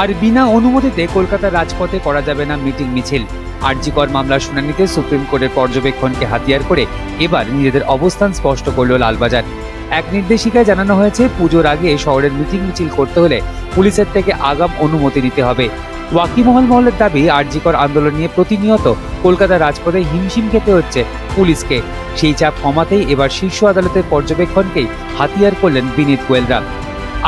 আর বিনা অনুমতিতে কলকাতার রাজপথে করা যাবে না মিটিং মিছিল। আরজিকর মামলার শুনানিতে সুপ্রিম কোর্টের পর্যবেক্ষণকে হাতিয়ার করে এবার নিজেদের অবস্থান স্পষ্ট করল লালবাজার। এক নির্দেশিকায় জানানো হয়েছে, পুজোর আগে শহরের মিটিং মিছিল করতে হলে পুলিশের থেকে আগাম অনুমতি নিতে হবে। ওয়াকিমহল মহলের দাবি, আরজিকর আন্দোলন নিয়ে প্রতিনিয়ত কলকাতার রাজপথে হিমশিম খেতে হচ্ছে পুলিশকে। সেই চাপ কমাতেই এবার শীর্ষ আদালতের পর্যবেক্ষণকেই হাতিয়ার করলেন বিনীত গোয়েলরা।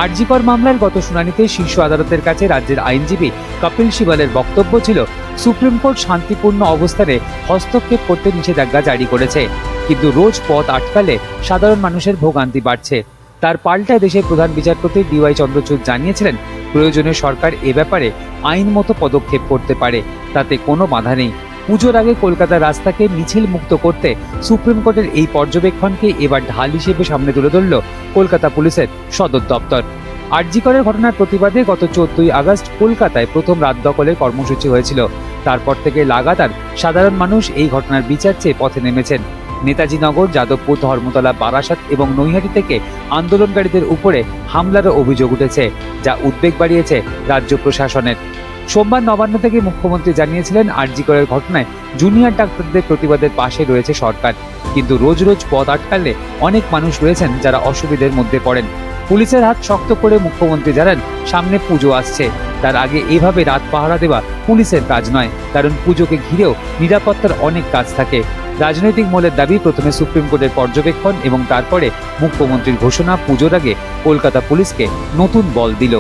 আরজিকর মামলার গত শুনানিতে শীর্ষ আদালতের কাছে রাজ্যের আইনজীবী কপিল সিবালের বক্তব্য ছিল, সুপ্রিম কোর্ট শান্তিপূর্ণ অবস্থানে হস্তক্ষেপ করতে নিষেধাজ্ঞা জারি করেছে। কিন্তু রোজ পথ আটকালে সাধারণ মানুষের ভোগান্তি বাড়ছে। তার পাল্টায় দেশের প্রধান বিচারপতি ডিওয়াই চন্দ্রচূড় জানিয়েছিলেন, প্রয়োজনে সরকার এ ব্যাপারে আইন মতো পদক্ষেপ করতে পারে, তাতে কোনো বাধা নেই। পুজোর আগে কলকাতার রাস্তাকে মিছিল মুক্ত করতে সুপ্রিম কোর্টের এই পর্যবেক্ষণকে এবার ঢাল হিসেবে সামনে তুলে ধরল কলকাতা পুলিশের সদর দপ্তর। আরজিকরের ঘটনার প্রতিবাদে গত চোদ্দই আগস্ট কলকাতায় প্রথম রাত দখলের কর্মসূচি হয়েছিল। তারপর থেকে লাগাতার সাধারণ মানুষ এই ঘটনার বিচার চেয়ে পথে নেমেছেন। নেতাজি নগর যাদবপুর, ধর্মতলা, বারাসাত এবং নৈহাটি থেকে আন্দোলনকারীদের উপরে হামলারও অভিযোগ উঠেছে, যা উদ্বেগ বাড়িয়েছে রাজ্য প্রশাসনের। সোমবার নবান্ন থেকে মুখ্যমন্ত্রী জানিয়েছিলেন আরজিকরের ঘটনায় জুনিয়র ডাক্তারদের প্রতিবাদের পাশে রয়েছে সরকার। কিন্তু রোজ রোজ পথ আটকালে অনেক মানুষ রয়েছেন যারা অসুবিধের মধ্যে পড়েন। পুলিশের হাত শক্ত করে মুখ্যমন্ত্রী জানান, সামনে পুজো আসছে। তার আগে এভাবে রাত পাহারা দেওয়া পুলিশের কাজ নয়, কারণ পুজোকে ঘিরেও নিরাপত্তার অনেক কাজ থাকে। রাজনৈতিক মহলের দাবি, প্রথমে সুপ্রিম কোর্টের পর্যবেক্ষণ এবং তারপরে মুখ্যমন্ত্রীর ঘোষণা, পুজোর আগে কলকাতা পুলিশকে নতুন বল দিল।